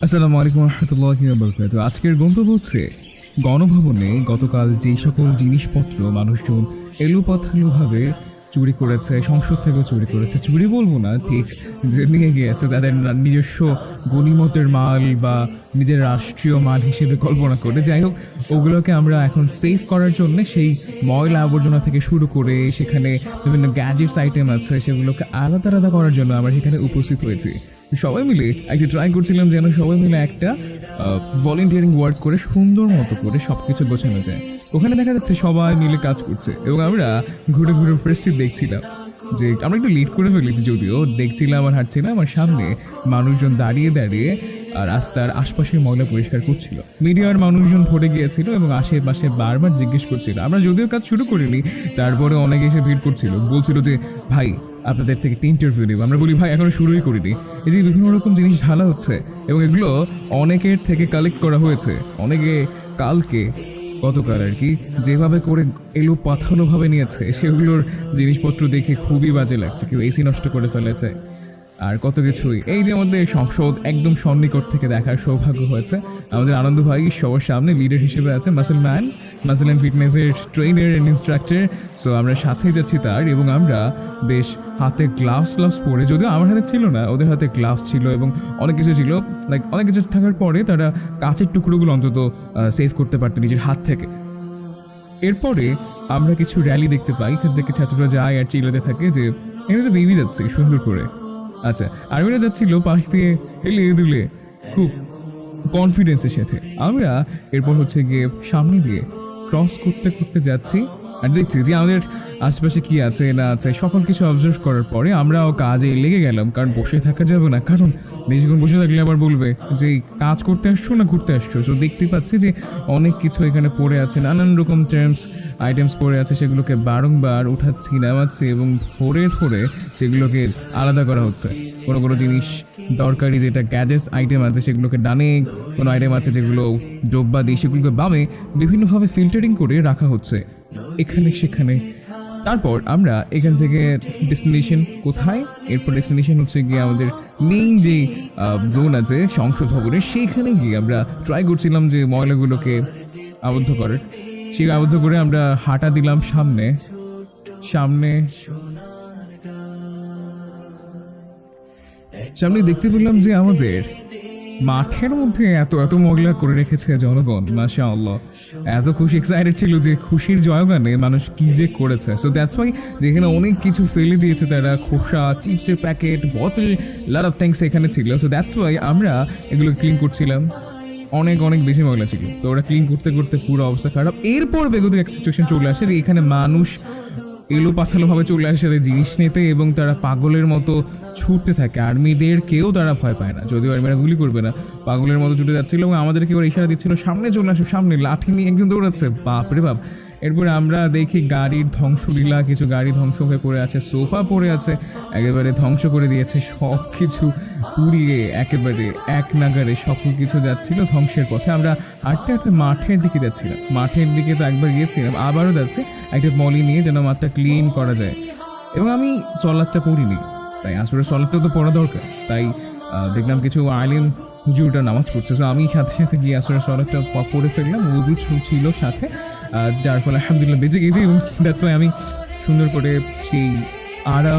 আসসালামু আলাইকুম রহমতুল্লাহ বরকাত আজকের গন্তব্য হচ্ছে গণভবনে গতকাল যেই সকল জিনিসপত্র মানুষজন এলোপাথালোভাবে চুরি করেছে, সংসদ থেকেও চুরি করেছে, চুরি বলব না, ঠিক যে নিয়ে গিয়েছে তাদের নিজস্ব গণিমতের মাল বা নিজের রাষ্ট্রীয় মাল হিসেবে কল্পনা করে। যাই হোক, ওগুলোকে আমরা এখন সেভ করার জন্য সেই ময়লা আবর্জনা থেকে শুরু করে সেখানে বিভিন্ন গ্যাজেটস আইটেম আছে, সেগুলোকে আলাদা আলাদা করার জন্য আমরা সেখানে উপস্থিত হয়েছি। সবাই মিলে একটা ট্রাই করছিলাম যেন সবাই মিলে একটা ভলেন্টিয়ারিং ওয়ার্ক করে সুন্দর মতো করে সব কিছু গোছানো যায়। ওখানে দেখা যাচ্ছে সবাই মিলে কাজ করছে এবং আমরা ঘুরে ঘুরে পরিস্থিতি দেখছিলাম যে আমরা একটু লিড করে ফেলেছি যদিও, দেখছিলাম আর হাঁটছিলাম আমার সামনে মানুষজন দাঁড়িয়ে দাঁড়িয়ে রাস্তার আশপাশের ময়লা পরিষ্কার করছিল। মিডিয়ার মানুষজন ভরে গিয়েছিল এবং আশেপাশে বারবার জিজ্ঞেস করছিল। আমরা যদিও কাজ শুরু করিনি তারপরে অনেকে এসে ভিড় করছিল। বলছিল যে, ভাই আপনাদের থেকে একটা ইন্টারভিউ নেব। আমরা বলি, ভাই, এখনও শুরুই করিনি। এই যে বিভিন্ন রকম জিনিস ঢালা হচ্ছে এবং এগুলো অনেকের থেকে কালেক্ট করা হয়েছে। অনেকে কালকে গতকাল আর কি যেভাবে করে এলো পাথানোভাবে নিয়েছে, সেগুলোর জিনিসপত্র দেখে খুবই বাজে লাগছে। কেউ এসি নষ্ট করে ফেলেছে। আর কত কিছুই। এই যে আমাদের সংসদ একদম সন্নিকট থেকে দেখার সৌভাগ্য হয়েছে। আমাদের আনন্দ ভাই সবার সামনে লিডার হিসেবে আছে মাসেল ম্যান মাসেল অ্যান্ড ফিটনেসের ট্রেনার অ্যান্ড ইনস্ট্রাক্টর সো আমরা সাথে যাচ্ছি তার এবং আমরা বেশ হাতে গ্লাভস গ্লাভস পরে, যদিও আমার হাতে ছিল না, ওদের হাতে গ্লাভস ছিল এবং অনেক কিছু ছিল। লাইক অনেক কিছু থাকার পরে তারা কাঁচের টুকরোগুলো অন্তত সেভ করতে পারতো নিজের হাত থেকে। এরপরে আমরা কিছু র্যালি দেখতে পাই। এখান থেকে ছাত্ররা যায় আর চিল্লাতে থাকে যে, এখানে তো বেবি যাচ্ছে, সুন্দর করে। আচ্ছা আর্মিরা যাচ্ছিল পাশ দিয়ে হেলে দুলে, খুব কনফিডেন্সের সাথে। আমরা এরপর হচ্ছে গিয়ে সামনে দিয়ে ক্রস করতে করতে যাচ্ছি। আর দেখছি যে আমাদের আশেপাশে কি আছে, না আছে, সকল কিছু অবজার্ভ করার পরে আমরাও কাজে লেগে গেলাম। কারণ বসে থাকা যাবে না। কারণ বেশিক্ষণ বসে থাকলে আবার বলবে যে, কাজ করতে আসছো না ঘুরতে আসছো? তো দেখতে পাচ্ছি যে অনেক কিছু এখানে পড়ে আছে। নানান রকম টার্মস আইটেমস পড়ে আছে সেগুলোকে বারংবার উঠাচ্ছি নামাচ্ছি এবং ধরে ধরে সেগুলোকে আলাদা করা হচ্ছে। কোনো কোনো জিনিস দরকারি যেটা গ্যাজেটস আইটেম আছে সেগুলোকে ডানে, কোনো আইটেম আছে যেগুলো দ্রব্যাদি সেগুলোকে বামে বিভিন্নভাবে ফিল্টারিং করে রাখা হচ্ছে। এখানে, সেখানে। তারপর আমরা এখান থেকে ডেস্টিনেশন কোথায়? এরপর ডেস্টিনেশন হচ্ছে গিয়ে আমাদের মেইন যে জোন আছে, সংসদ ভবনের, সেইখানে গিয়ে আমরা ট্রাই করছিলাম যে ময়লাগুলোকে আবদ্ধ করার। সেই আবদ্ধ করে আমরা হাঁটা দিলাম সামনে। সামনে সামনে দেখতে পেলাম যে আমাদের মাঠের মধ্যে এত এত মগলা করে রেখেছে জনগণ মাসা আল্লাহ এত খুশি এক্সাইটেড ছিল যে খুশির জয়গানে মানুষ কি যে করেছে। সো দ্যাটস ওয়াই যেখানে অনেক কিছু ফেলে দিয়েছে তারা, খোসা, চিপসের প্যাকেট বোতল লট অফ থিংস এখানে ছিল। সো দ্যাটস ওয়াই আমরা এগুলো ক্লিন করছিলাম। অনেক অনেক বেশি ময়লা ছিল। তো ওরা ক্লিন করতে করতে পুরো অবস্থা খারাপ। এরপর বেগতে এক সিচুয়েশন চলে আসে যে এখানে মানুষ এলো পাথালোভাবে চলে আসে তাদের জিনিস নিতে এবং তারা পাগলের মতো ছুটতে থাকে। আর্মিদের কেউ তারা ভয় পায় না। যদিও আর্মিরা গুলি করবে না। পাগলের মতো ছুটে যাচ্ছিল এবং আমাদেরকে ওরা ইশারা দিচ্ছিল, সামনে চলে আসো, সামনে, লাঠি নিয়ে একজন দৌড়াচ্ছে। বাপরে বাপ। এরপরে আমরা দেখি গাড়ির ধ্বংসলীলা, কিছু গাড়ি ধ্বংস হয়ে পড়ে আছে, সোফা পড়ে আছে, একেবারে ধ্বংস করে দিয়েছে সব কিছু পুড়িয়ে, একেবারে এক নাগারে সকল কিছু যাচ্ছিল ধ্বংসের পথে। আমরা হাঁটতে হাঁটতে মাঠের দিকে যাচ্ছিলাম। মাঠের দিকে তো একবার গিয়েছিলাম, আবারও যাচ্ছে, একটা মলি নিয়ে যেন মাঠটা ক্লিন করা যায়। এবং আমি সলাদটা পড়িনি, তাই আসলে সলাদটা তো পড়া দরকার। তাই দেখলাম কিছু আইলেন হুজুরটা নামাজ পড়ছে। তো আমি সাথে সাথে গিয়ে আসলে প- পড়ে ফেললাম। উজু ছিল- সাথে যার ফলে আলহামদুলিল্লাহ বেঁচে গেছি। এবং দ্যাটস আমি সুন্দর করে সেই আরাম